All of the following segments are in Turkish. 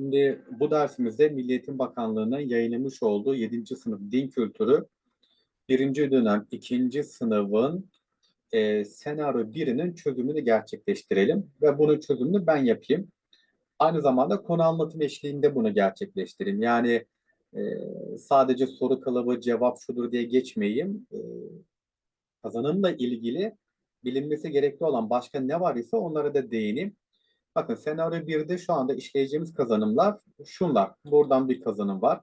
Şimdi bu dersimizde Milli Eğitim Bakanlığı'nın yayınlamış olduğu 7. sınıf din kültürü 1. dönem 2. sınıfın e, senaryo 1'inin çözümünü gerçekleştirelim ve bunun çözümünü ben yapayım. Aynı zamanda konu anlatım eşliğinde bunu gerçekleştireyim. Yani e, sadece soru kalıbı cevap şudur diye geçmeyeyim. E, kazanımla ilgili bilinmesi gerekli olan başka ne var ise onlara da değineyim. Bakın senaryo 1'de şu anda işleyeceğimiz kazanımlar şunlar. Buradan bir kazanım var.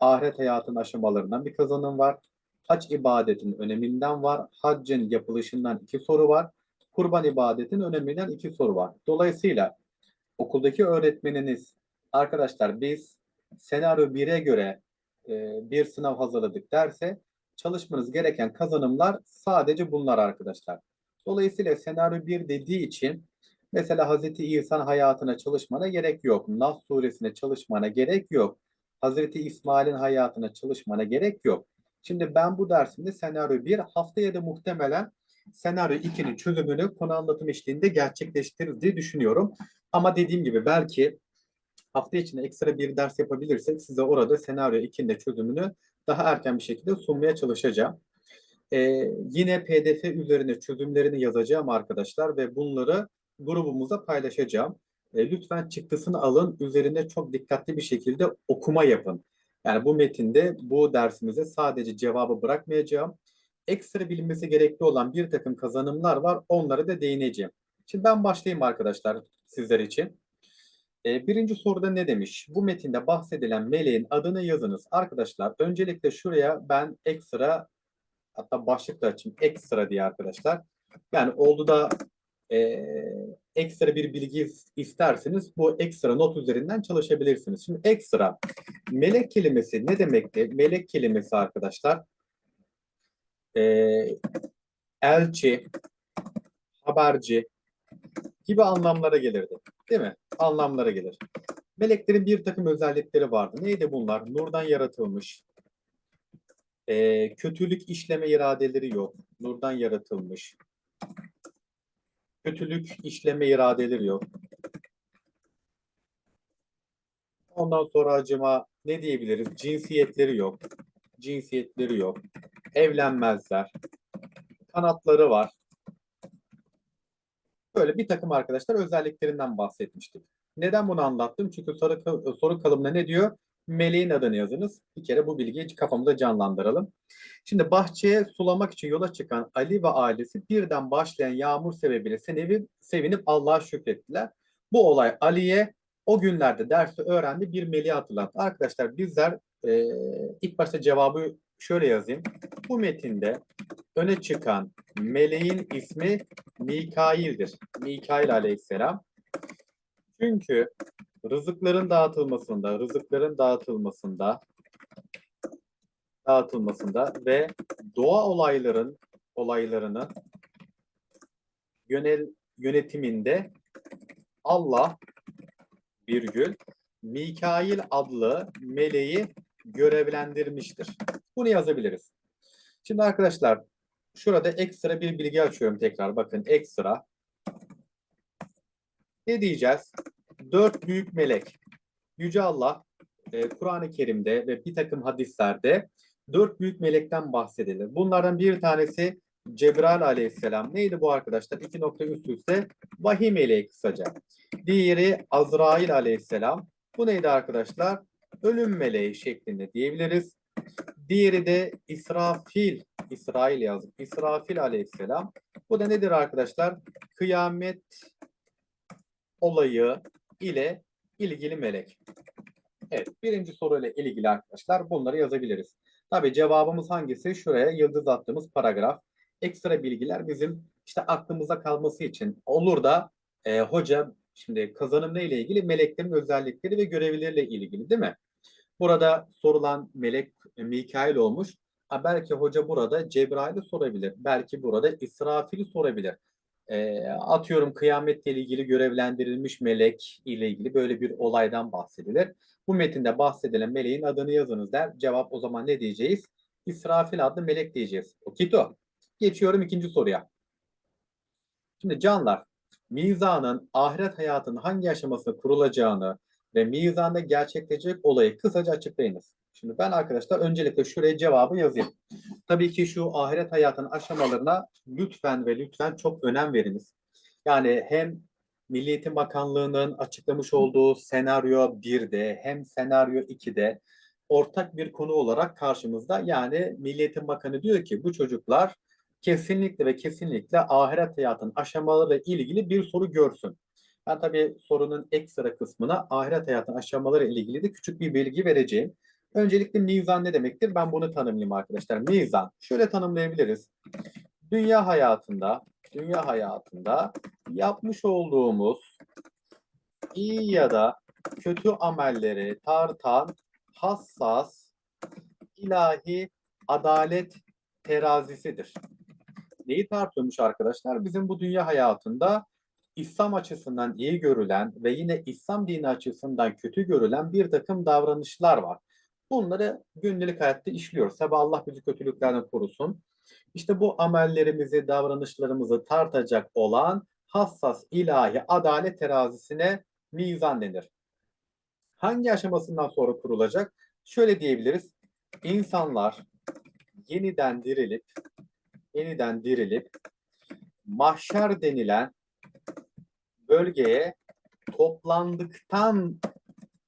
Ahiret hayatın aşamalarından bir kazanım var. Hac ibadetin öneminden var. Haccın yapılışından iki soru var. Kurban ibadetin öneminden iki soru var. Dolayısıyla okuldaki öğretmeniniz arkadaşlar biz senaryo 1'e göre e, bir sınav hazırladık derse çalışmanız gereken kazanımlar sadece bunlar arkadaşlar. Dolayısıyla senaryo 1 dediği için Mesela Hazreti İsa'nın hayatına çalışmana gerek yok. Nas suresine çalışmana gerek yok. Hazreti İsmail'in hayatına çalışmana gerek yok. Şimdi ben bu dersimde senaryo 1 haftaya da muhtemelen senaryo 2'nin çözümünü konu anlatım eşliğinde gerçekleştiririz diye düşünüyorum. Ama dediğim gibi belki hafta içinde ekstra bir ders yapabilirsek size orada senaryo 2'nin de çözümünü daha erken bir şekilde sunmaya çalışacağım. Ee, yine PDF üzerine çözümlerini yazacağım arkadaşlar ve bunları grubumuza paylaşacağım. E, lütfen çıktısını alın, üzerinde çok dikkatli bir şekilde okuma yapın. Yani bu metinde bu dersimize sadece cevabı bırakmayacağım. Ekstra bilinmesi gerekli olan bir takım kazanımlar var, onlara da değineceğim. Şimdi ben başlayayım arkadaşlar sizler için. E, birinci soruda ne demiş? Bu metinde bahsedilen meleğin adını yazınız. Arkadaşlar öncelikle şuraya ben ekstra hatta başlıkla açayım ekstra diye arkadaşlar. Yani oldu da e, ekstra bir bilgi isterseniz bu ekstra not üzerinden çalışabilirsiniz. Şimdi ekstra melek kelimesi ne demekti? Melek kelimesi arkadaşlar e, elçi, haberci gibi anlamlara gelirdi. Değil mi? Anlamlara gelir. Meleklerin bir takım özellikleri vardı. Neydi bunlar? Nurdan yaratılmış. E, kötülük işleme iradeleri yok. Nurdan yaratılmış kötülük işleme iradeleri yok. Ondan sonra acıma ne diyebiliriz? Cinsiyetleri yok. Cinsiyetleri yok. Evlenmezler. Kanatları var. Böyle bir takım arkadaşlar özelliklerinden bahsetmiştik. Neden bunu anlattım? Çünkü soru, soru kalımında ne diyor? Meleğin adını yazınız. Bir kere bu bilgiyi kafamızda canlandıralım. Şimdi bahçeye sulamak için yola çıkan Ali ve ailesi birden başlayan yağmur sebebiyle sevinip, sevinip Allah'a şükrettiler. Bu olay Ali'ye o günlerde dersi öğrendi bir meleği hatırlattı. Arkadaşlar bizler e, ilk başta cevabı şöyle yazayım. Bu metinde öne çıkan meleğin ismi Mikail'dir. Mikail aleyhisselam. Çünkü rızıkların dağıtılmasında, rızıkların dağıtılmasında, dağıtılmasında ve doğa olayların olaylarını yönel, yönetiminde Allah virgül Mikail adlı meleği görevlendirmiştir. Bunu yazabiliriz. Şimdi arkadaşlar şurada ekstra bir bilgi açıyorum tekrar. Bakın ekstra. Ne diyeceğiz? Dört büyük melek. Yüce Allah e, Kur'an-ı Kerim'de ve bir takım hadislerde dört büyük melekten bahsedilir. Bunlardan bir tanesi Cebrail aleyhisselam. Neydi bu arkadaşlar? İki nokta üst üste vahiy meleği kısaca. Diğeri Azrail aleyhisselam. Bu neydi arkadaşlar? Ölüm meleği şeklinde diyebiliriz. Diğeri de İsrafil, İsrail yazdık. İsrafil aleyhisselam. Bu da nedir arkadaşlar? Kıyamet olayı, ile ilgili melek. Evet, birinci soruyla ilgili arkadaşlar bunları yazabiliriz. Tabii cevabımız hangisi? Şuraya yıldız attığımız paragraf. Ekstra bilgiler bizim işte aklımıza kalması için olur da e, hoca şimdi kazanımla ile ilgili meleklerin özellikleri ve görevleriyle ilgili değil mi? Burada sorulan melek Mikail olmuş. Ha, belki hoca burada Cebrail'i sorabilir. Belki burada İsrafil'i sorabilir e, atıyorum kıyametle ilgili görevlendirilmiş melek ile ilgili böyle bir olaydan bahsedilir. Bu metinde bahsedilen meleğin adını yazınız der. Cevap o zaman ne diyeceğiz? İsrafil adlı melek diyeceğiz. Okito. Geçiyorum ikinci soruya. Şimdi canlar, mizanın ahiret hayatının hangi aşamasında kurulacağını ve mizanda gerçekleşecek olayı kısaca açıklayınız. Şimdi ben arkadaşlar öncelikle şuraya cevabı yazayım. Tabii ki şu ahiret hayatının aşamalarına lütfen ve lütfen çok önem veriniz. Yani hem Milli Eğitim Bakanlığı'nın açıklamış olduğu senaryo 1'de hem senaryo 2'de ortak bir konu olarak karşımızda. Yani Milli Eğitim Bakanı diyor ki bu çocuklar kesinlikle ve kesinlikle ahiret hayatının aşamalarıyla ilgili bir soru görsün. Ben tabii sorunun ekstra kısmına ahiret hayatının aşamaları ile ilgili de küçük bir bilgi vereceğim. Öncelikle mizan ne demektir? Ben bunu tanımlayayım arkadaşlar. Mizan. Şöyle tanımlayabiliriz. Dünya hayatında, dünya hayatında yapmış olduğumuz iyi ya da kötü amelleri tartan hassas ilahi adalet terazisidir. Neyi tartıyormuş arkadaşlar? Bizim bu dünya hayatında İslam açısından iyi görülen ve yine İslam dini açısından kötü görülen bir takım davranışlar var. Bunları günlük hayatta işliyoruz. Tabi Allah bizi kötülüklerden korusun. İşte bu amellerimizi, davranışlarımızı tartacak olan hassas ilahi adalet terazisine mizan denir. Hangi aşamasından sonra kurulacak? Şöyle diyebiliriz. İnsanlar yeniden dirilip yeniden dirilip mahşer denilen bölgeye toplandıktan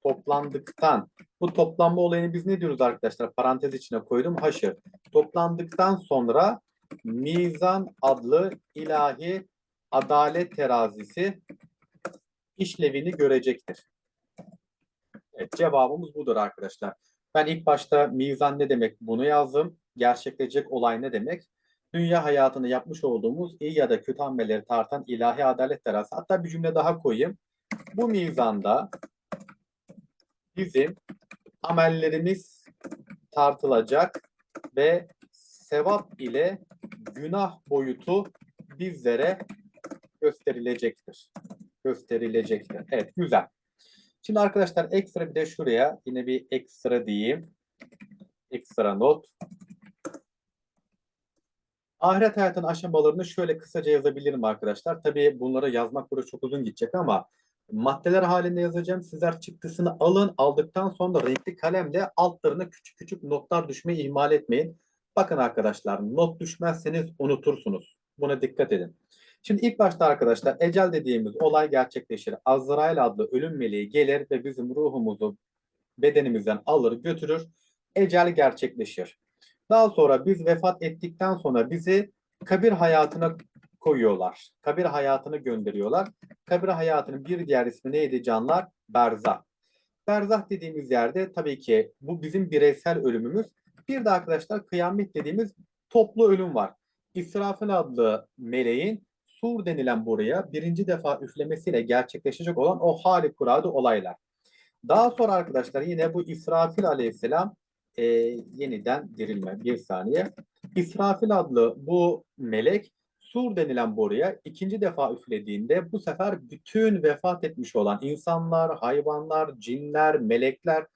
toplandıktan bu toplanma olayını biz ne diyoruz arkadaşlar? Parantez içine koydum. Haşır. Toplandıktan sonra mizan adlı ilahi adalet terazisi işlevini görecektir. Evet, cevabımız budur arkadaşlar. Ben ilk başta mizan ne demek bunu yazdım. Gerçekleşecek olay ne demek? Dünya hayatını yapmış olduğumuz iyi ya da kötü amelleri tartan ilahi adalet terazisi. Hatta bir cümle daha koyayım. Bu mizanda bizim amellerimiz tartılacak ve sevap ile günah boyutu bizlere gösterilecektir. Gösterilecektir. Evet güzel. Şimdi arkadaşlar ekstra bir de şuraya yine bir ekstra diyeyim. Ekstra not. Ahiret hayatının aşamalarını şöyle kısaca yazabilirim arkadaşlar. Tabii bunları yazmak burada çok uzun gidecek ama maddeler halinde yazacağım. Sizler çıktısını alın. Aldıktan sonra renkli kalemle altlarına küçük küçük notlar düşmeyi ihmal etmeyin. Bakın arkadaşlar not düşmezseniz unutursunuz. Buna dikkat edin. Şimdi ilk başta arkadaşlar ecel dediğimiz olay gerçekleşir. Azrail adlı ölüm meleği gelir ve bizim ruhumuzu bedenimizden alır götürür. Ecel gerçekleşir. Daha sonra biz vefat ettikten sonra bizi kabir hayatına koyuyorlar. Kabir hayatını gönderiyorlar. Kabir hayatının bir diğer ismi neydi canlar? Berzah. Berzah dediğimiz yerde tabii ki bu bizim bireysel ölümümüz. Bir de arkadaşlar kıyamet dediğimiz toplu ölüm var. İsrafil adlı meleğin sur denilen buraya birinci defa üflemesiyle gerçekleşecek olan o harikulade olaylar. Daha sonra arkadaşlar yine bu İsrafil aleyhisselam e, yeniden dirilme. Bir saniye. İsrafil adlı bu melek sur denilen boruya ikinci defa üflediğinde bu sefer bütün vefat etmiş olan insanlar, hayvanlar, cinler, melekler,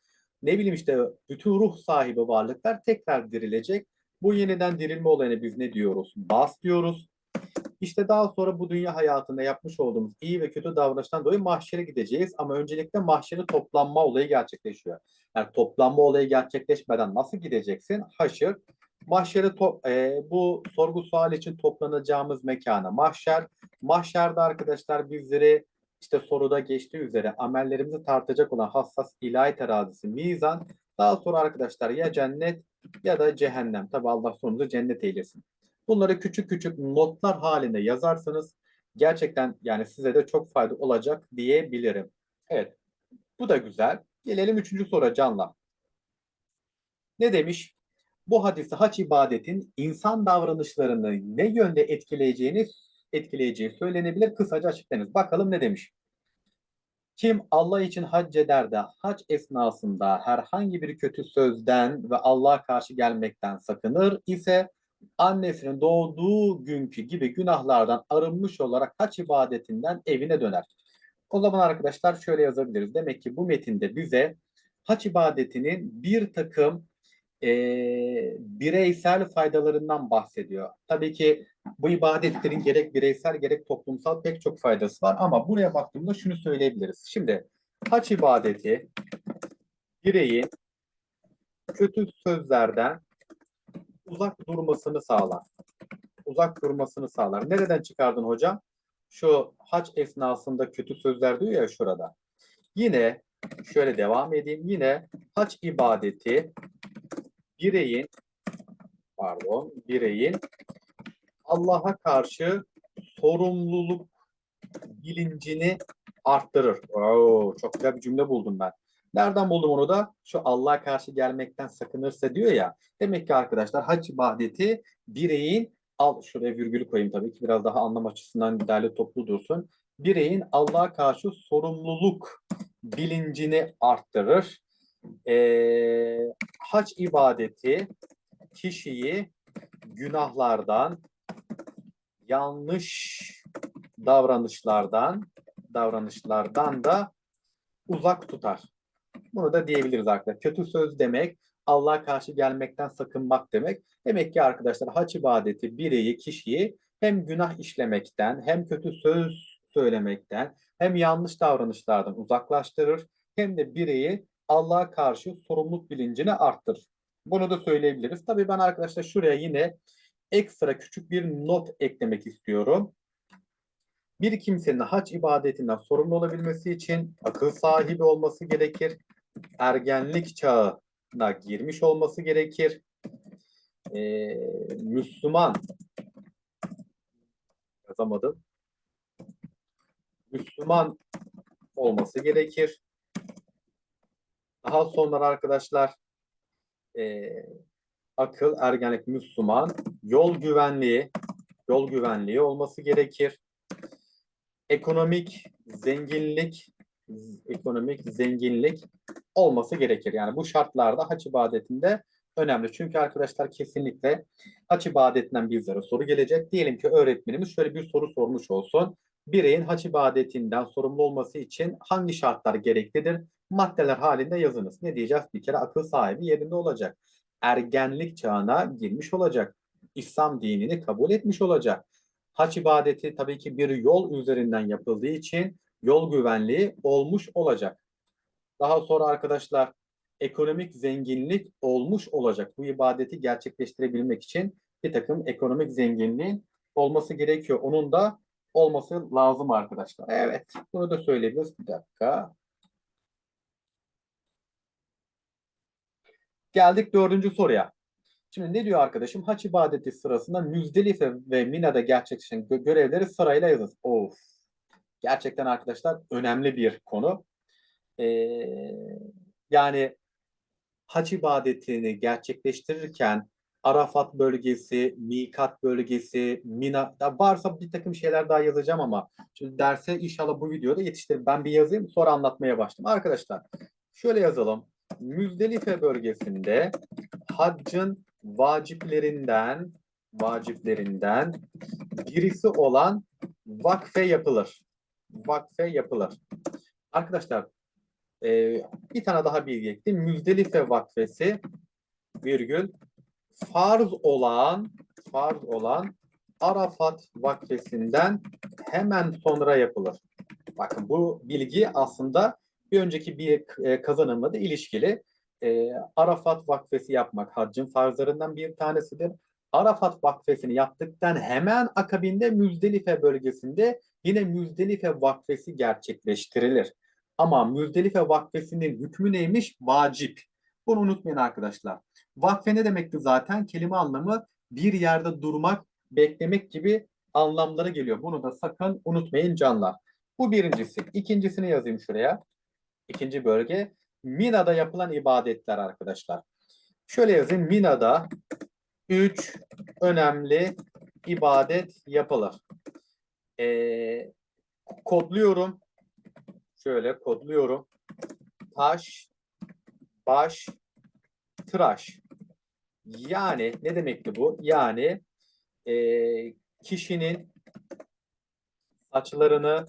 ne bileyim işte bütün ruh sahibi varlıklar tekrar dirilecek. Bu yeniden dirilme olayını biz ne diyoruz? Bas diyoruz. İşte daha sonra bu dünya hayatında yapmış olduğumuz iyi ve kötü davranıştan dolayı mahşere gideceğiz. Ama öncelikle mahşere toplanma olayı gerçekleşiyor. Yani toplanma olayı gerçekleşmeden nasıl gideceksin? Haşır. Mahşeri to e, bu sorgu sual için toplanacağımız mekana mahşer. Mahşerde arkadaşlar bizleri işte soruda geçtiği üzere amellerimizi tartacak olan hassas ilahi terazisi mizan. Daha sonra arkadaşlar ya cennet ya da cehennem. Tabi Allah sonumuzu cennet eylesin. Bunları küçük küçük notlar halinde yazarsanız gerçekten yani size de çok fayda olacak diyebilirim. Evet. Bu da güzel. Gelelim üçüncü soru Can'la. Ne demiş? Bu hadiste haç ibadetin insan davranışlarını ne yönde etkileyeceğini etkileyeceği söylenebilir. Kısaca açıklayınız. Bakalım ne demiş? Kim Allah için hac eder de hac esnasında herhangi bir kötü sözden ve Allah'a karşı gelmekten sakınır ise annesinin doğduğu günkü gibi günahlardan arınmış olarak haç ibadetinden evine döner. O zaman arkadaşlar şöyle yazabiliriz. Demek ki bu metinde bize haç ibadetinin bir takım e, bireysel faydalarından bahsediyor. Tabii ki bu ibadetlerin gerek bireysel gerek toplumsal pek çok faydası var ama buraya baktığımda şunu söyleyebiliriz. Şimdi haç ibadeti bireyin kötü sözlerden uzak durmasını sağlar. Uzak durmasını sağlar. Nereden çıkardın hocam? Şu haç esnasında kötü sözler diyor ya şurada. Yine şöyle devam edeyim. Yine haç ibadeti bireyin pardon bireyin Allah'a karşı sorumluluk bilincini arttırır. Oo, çok güzel bir cümle buldum ben. Nereden buldum onu da? Şu Allah'a karşı gelmekten sakınırsa diyor ya. Demek ki arkadaşlar hac ibadeti bireyin al şuraya virgülü koyayım tabii ki biraz daha anlam açısından değerli toplu dursun. Bireyin Allah'a karşı sorumluluk bilincini arttırır. Ee, hac ibadeti kişiyi günahlardan, yanlış davranışlardan, davranışlardan da uzak tutar. Bunu da diyebiliriz arkadaşlar. Kötü söz demek, Allah'a karşı gelmekten sakınmak demek. Demek ki arkadaşlar haç ibadeti bireyi, kişiyi hem günah işlemekten, hem kötü söz söylemekten, hem yanlış davranışlardan uzaklaştırır, hem de bireyi Allah'a karşı sorumluluk bilincini arttırır. Bunu da söyleyebiliriz. Tabii ben arkadaşlar şuraya yine ekstra küçük bir not eklemek istiyorum. Bir kimsenin hac ibadetinden sorumlu olabilmesi için akıl sahibi olması gerekir. Ergenlik çağına girmiş olması gerekir. Ee, Müslüman yazamadım. Müslüman olması gerekir. Daha sonra arkadaşlar e, akıl, ergenlik, Müslüman, yol güvenliği, yol güvenliği olması gerekir. Ekonomik zenginlik, ekonomik zenginlik olması gerekir. Yani bu şartlarda haç ibadetinde önemli. Çünkü arkadaşlar kesinlikle haç ibadetinden bizlere soru gelecek. Diyelim ki öğretmenimiz şöyle bir soru sormuş olsun. Bireyin haç ibadetinden sorumlu olması için hangi şartlar gereklidir? Maddeler halinde yazınız. Ne diyeceğiz? Bir kere akıl sahibi yerinde olacak. Ergenlik çağına girmiş olacak. İslam dinini kabul etmiş olacak. Haç ibadeti tabii ki bir yol üzerinden yapıldığı için yol güvenliği olmuş olacak. Daha sonra arkadaşlar ekonomik zenginlik olmuş olacak. Bu ibadeti gerçekleştirebilmek için bir takım ekonomik zenginliğin olması gerekiyor. Onun da olması lazım arkadaşlar. Evet, bunu da söyleyebiliriz. Bir dakika. Geldik dördüncü soruya. Şimdi ne diyor arkadaşım? Haç ibadeti sırasında Müzdelife ve Mina'da gerçekleşen gö- görevleri sırayla yazın. Of. Gerçekten arkadaşlar önemli bir konu. Ee, yani hac ibadetini gerçekleştirirken Arafat bölgesi, Mikat bölgesi, Mina ya varsa bir takım şeyler daha yazacağım ama şimdi derse inşallah bu videoda yetiştirin. Ben bir yazayım sonra anlatmaya başlayayım. Arkadaşlar şöyle yazalım. Müzdelife bölgesinde haccın vaciplerinden vaciplerinden birisi olan vakfe yapılır. Vakfe yapılır. Arkadaşlar e, bir tane daha bilgi ekleyeyim. Müzdelife vakfesi virgül farz olan farz olan Arafat vakfesinden hemen sonra yapılır. Bakın bu bilgi aslında bir önceki bir e, kazanımla da ilişkili. E, Arafat vakfesi yapmak haccın farzlarından bir tanesidir. Arafat vakfesini yaptıktan hemen akabinde Müzdelife bölgesinde yine Müzdelife vakfesi gerçekleştirilir. Ama Müzdelife vakfesinin hükmü neymiş? Vacip. Bunu unutmayın arkadaşlar. Vakfe ne demekti zaten? Kelime anlamı bir yerde durmak, beklemek gibi anlamları geliyor. Bunu da sakın unutmayın canlar. Bu birincisi. İkincisini yazayım şuraya. İkinci bölge. Mina'da yapılan ibadetler arkadaşlar. Şöyle yazayım. Mina'da üç önemli ibadet yapılır. Ee, kodluyorum. Şöyle kodluyorum. Taş, baş, tıraş. Yani ne demekti bu? Yani e, kişinin saçlarını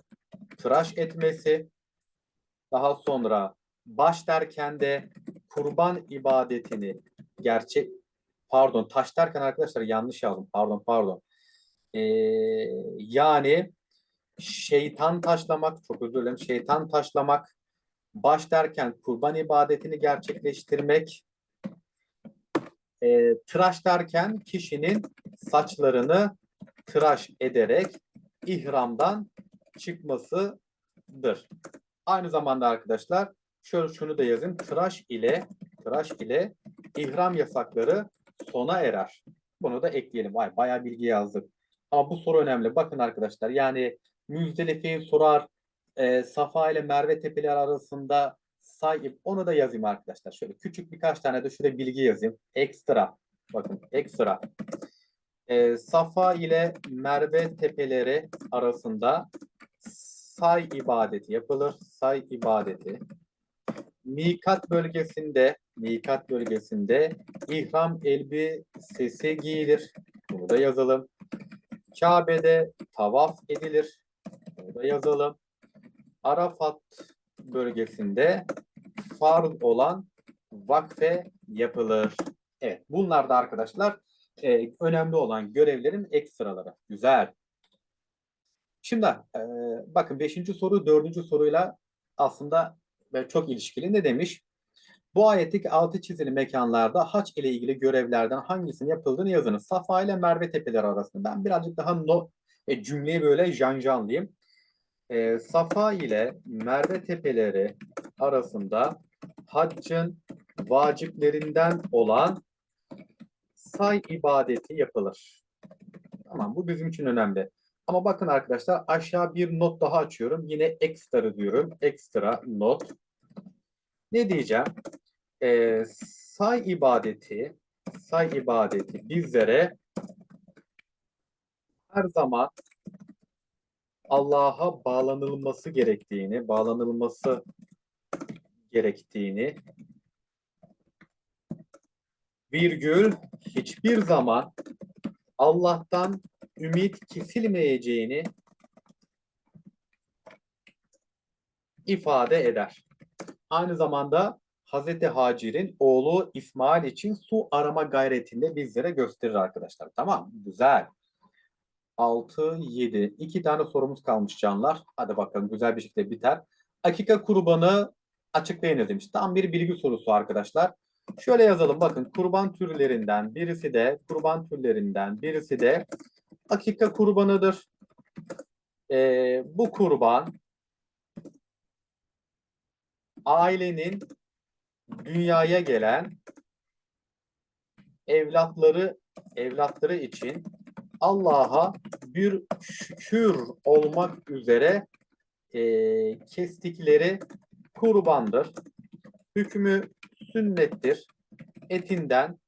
tıraş etmesi, daha sonra baş derken de kurban ibadetini gerçek pardon taş derken arkadaşlar yanlış yazdım pardon pardon Ee, yani şeytan taşlamak çok özür dilerim şeytan taşlamak Baş derken kurban ibadetini gerçekleştirmek. E, tıraş derken kişinin saçlarını tıraş ederek ihramdan çıkmasıdır. Aynı zamanda arkadaşlar şöyle şunu da yazın. Tıraş ile tıraş ile ihram yasakları sona erer. Bunu da ekleyelim. Vay bayağı bilgi yazdık. Ama bu soru önemli. Bakın arkadaşlar yani Müzdelife'yi sorar. E, Safa ile Merve tepeleri arasında say onu da yazayım arkadaşlar. Şöyle küçük birkaç tane de şuraya bilgi yazayım. Ekstra. Bakın ekstra. E, Safa ile Merve tepeleri arasında say ibadeti yapılır. Say ibadeti. Mikat bölgesinde Mikat bölgesinde ihram elbisesi giyilir. Bunu da yazalım. Kabe'de tavaf edilir. Bunu da yazalım. Arafat bölgesinde farz olan vakfe yapılır. Evet, bunlar da arkadaşlar e, önemli olan görevlerin ekstraları. Güzel. Şimdi e, bakın beşinci soru dördüncü soruyla aslında e, çok ilişkili. Ne demiş? Bu ayetteki altı çizili mekanlarda haç ile ilgili görevlerden hangisinin yapıldığını yazınız. Safa ile Merve tepeleri arasında. Ben birazcık daha no, e, cümleyi böyle janjanlayayım. E, Safa ile Merve tepeleri arasında haccın vaciplerinden olan say ibadeti yapılır. Tamam bu bizim için önemli. Ama bakın arkadaşlar aşağı bir not daha açıyorum. Yine ekstra diyorum. Ekstra not. Ne diyeceğim? Ee, say ibadeti say ibadeti bizlere her zaman Allah'a bağlanılması gerektiğini, bağlanılması gerektiğini virgül hiçbir zaman Allah'tan ümit kesilmeyeceğini ifade eder. Aynı zamanda Hazreti Hacir'in oğlu İsmail için su arama gayretinde bizlere gösterir arkadaşlar. Tamam Güzel. 6, 7. İki tane sorumuz kalmış canlar. Hadi bakalım güzel bir şekilde biter. Akika kurbanı açıklayınız demiş. Tam bir bilgi sorusu arkadaşlar. Şöyle yazalım bakın kurban türlerinden birisi de kurban türlerinden birisi de akika kurbanıdır. Ee, bu kurban ailenin dünyaya gelen evlatları evlatları için Allah'a bir şükür olmak üzere e, kestikleri kurbandır. Hükmü sünnettir. Etinden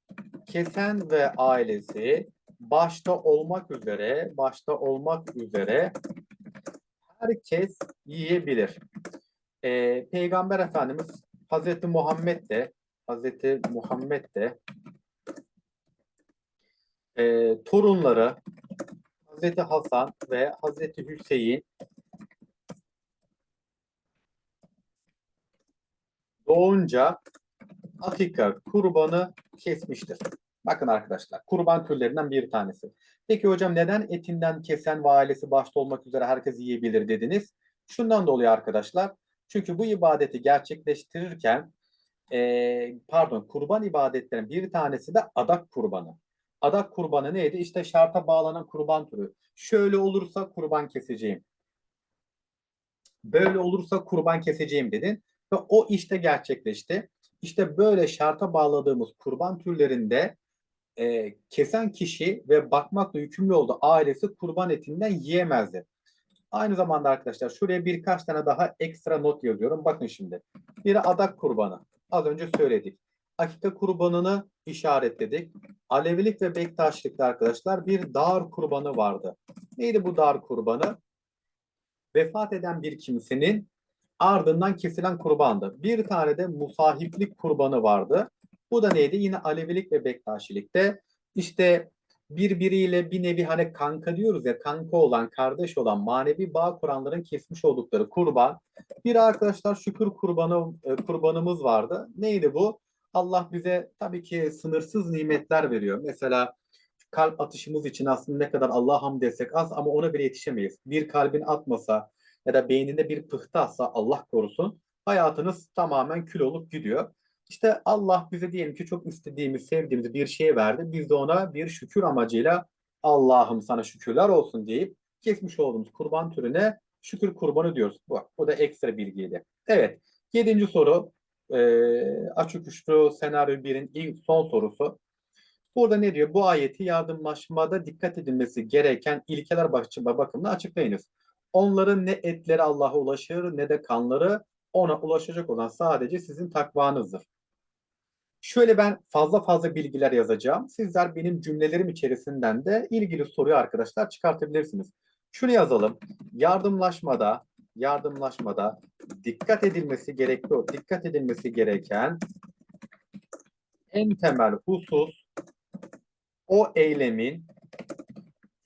kesen ve ailesi başta olmak üzere başta olmak üzere herkes yiyebilir. Ee, Peygamber Efendimiz Hazreti Muhammed de Hazreti Muhammed de e, torunları Hazreti Hasan ve Hazreti Hüseyin doğunca akika kurbanı kesmiştir. Bakın arkadaşlar kurban türlerinden bir tanesi. Peki hocam neden etinden kesen ve ailesi başta olmak üzere herkes yiyebilir dediniz? Şundan dolayı arkadaşlar. Çünkü bu ibadeti gerçekleştirirken e, pardon kurban ibadetlerin bir tanesi de adak kurbanı. Adak kurbanı neydi? İşte şarta bağlanan kurban türü. Şöyle olursa kurban keseceğim. Böyle olursa kurban keseceğim dedin. Ve o işte gerçekleşti. İşte böyle şarta bağladığımız kurban türlerinde e, kesen kişi ve bakmakla yükümlü olduğu ailesi kurban etinden yiyemezdi. Aynı zamanda arkadaşlar şuraya birkaç tane daha ekstra not yazıyorum. Bakın şimdi. Biri adak kurbanı. Az önce söyledik. Akika kurbanını işaretledik. Alevilik ve Bektaşlıkta arkadaşlar bir dar kurbanı vardı. Neydi bu dar kurbanı? Vefat eden bir kimsenin ardından kesilen kurbandı. Bir tane de musahiplik kurbanı vardı. Bu da neydi? Yine Alevilik ve Bektaşilikte işte birbiriyle bir nevi hani kanka diyoruz ya kanka olan, kardeş olan manevi bağ kuranların kesmiş oldukları kurban. Bir arkadaşlar şükür kurbanı e, kurbanımız vardı. Neydi bu? Allah bize tabii ki sınırsız nimetler veriyor. Mesela kalp atışımız için aslında ne kadar Allah hamd desek az ama ona bile yetişemeyiz. Bir kalbin atmasa ya da beyninde bir pıhtı atsa Allah korusun hayatınız tamamen kül olup gidiyor. İşte Allah bize diyelim ki çok istediğimiz, sevdiğimiz bir şey verdi. Biz de ona bir şükür amacıyla Allah'ım sana şükürler olsun deyip kesmiş olduğumuz kurban türüne şükür kurbanı diyoruz. Bu, bu da ekstra bilgiydi. Evet. Yedinci soru. Ee, açık uçlu senaryo 1'in ilk son sorusu. Burada ne diyor? Bu ayeti yardımlaşmada dikkat edilmesi gereken ilkeler bakımından açıklayınız. Onların ne etleri Allah'a ulaşır ne de kanları ona ulaşacak olan sadece sizin takvanızdır. Şöyle ben fazla fazla bilgiler yazacağım. Sizler benim cümlelerim içerisinden de ilgili soruyu arkadaşlar çıkartabilirsiniz. Şunu yazalım. Yardımlaşmada, yardımlaşmada dikkat edilmesi gerekli, dikkat edilmesi gereken en temel husus o eylemin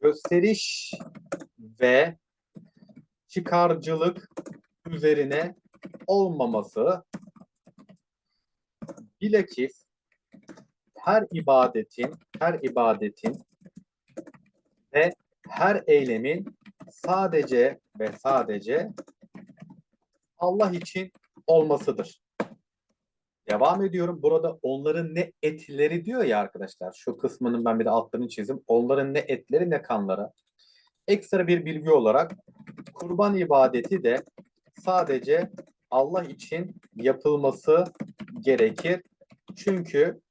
gösteriş ve çıkarcılık üzerine olmaması bilakis her ibadetin her ibadetin ve her eylemin sadece ve sadece Allah için olmasıdır. Devam ediyorum. Burada onların ne etleri diyor ya arkadaşlar. Şu kısmının ben bir de altlarını çizdim. Onların ne etleri ne kanları. Ekstra bir bilgi olarak kurban ibadeti de sadece Allah için yapılması gerekir. Çünkü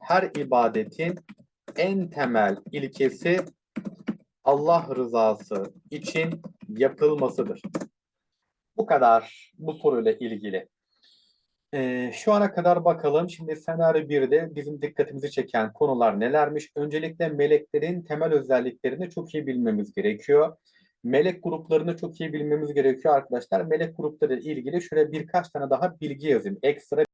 her ibadetin en temel ilkesi Allah rızası için yapılmasıdır. Bu kadar bu soruyla ilgili. Ee, şu ana kadar bakalım. Şimdi senaryo 1'de bizim dikkatimizi çeken konular nelermiş? Öncelikle meleklerin temel özelliklerini çok iyi bilmemiz gerekiyor. Melek gruplarını çok iyi bilmemiz gerekiyor arkadaşlar. Melek grupları ile ilgili şöyle birkaç tane daha bilgi yazayım. Ekstra